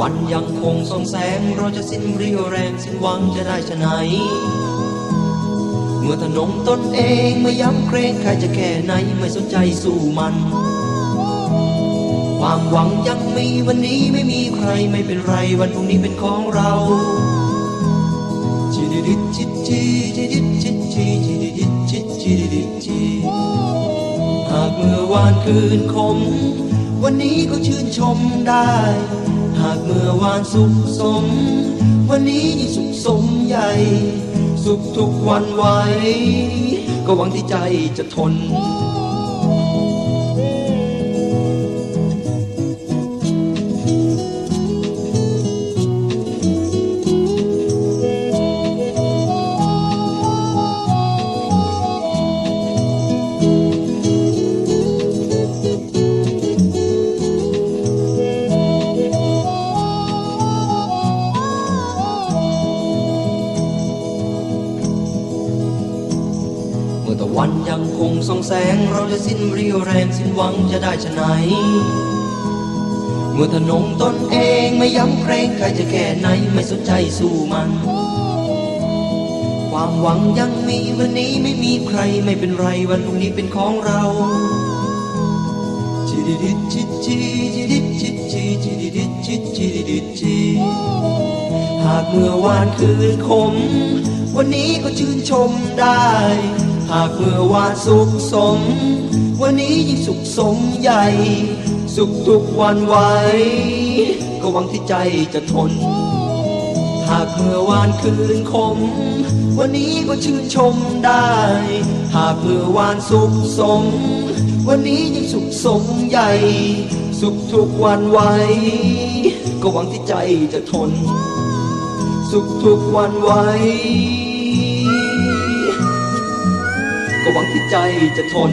วันยังคงส่องแสง เราจะสิ้นเรี่ยวแรงสิ้นหวังจะได้ชะไหน เมื่อถนมตนเองไม่ย้ำเกรงใครจะแค่ไหนไม่สนใจสู้มันความหวังยังมีวันนี้ไม่มีใครไม่เป็นไรวันพรุ่งนี้เป็นของเราจิดิดิจิจิจิดิจิจิจิดิดิจิจิดิดิจิหากเมื่อวานคืนคม วันนี้ก็ชื่นชมได้ หากเมื่อวานสุขสม วันนี้ยิ่งสุขสมใหญ่ สุขทุกวันไหวก็หวังที่ใจจะทน มื่อตะวันยังคงส่องแสง เราจะสิ้นเรี่ยวแรงสิ้นหวังจะได้ชะไหน เมื่อถนงตนเองไม่ย้ำเกรงใครจะแค่ไหนไม่สนใจสู้มัน ความหวังยังมีวันนี้ไม่มีใครไม่เป็นไรวันพรุ่งนี้เป็นของเราจิดิดิจิจิจิดิจิจิจิดิดิจิจิดิดิจิหากเมื่อวานคืนคม วันนี้ก็ชื่นชมได้ หากเมื่อวานสุขสม วันนี้ยิ่งสุขสมใหญ่ สุขทุกวันไหวก็หวังที่ใจจะทน หากเมื่อวานคืนคม วันนี้ก็ชื่นชมได้ หากเมื่อวานสุขสม วันนี้ยิ่งสุขสมใหญ่ สุขทุกวันไหวก็หวังที่ใจจะทน สุขทุกวันไหว ที่ใจจะทน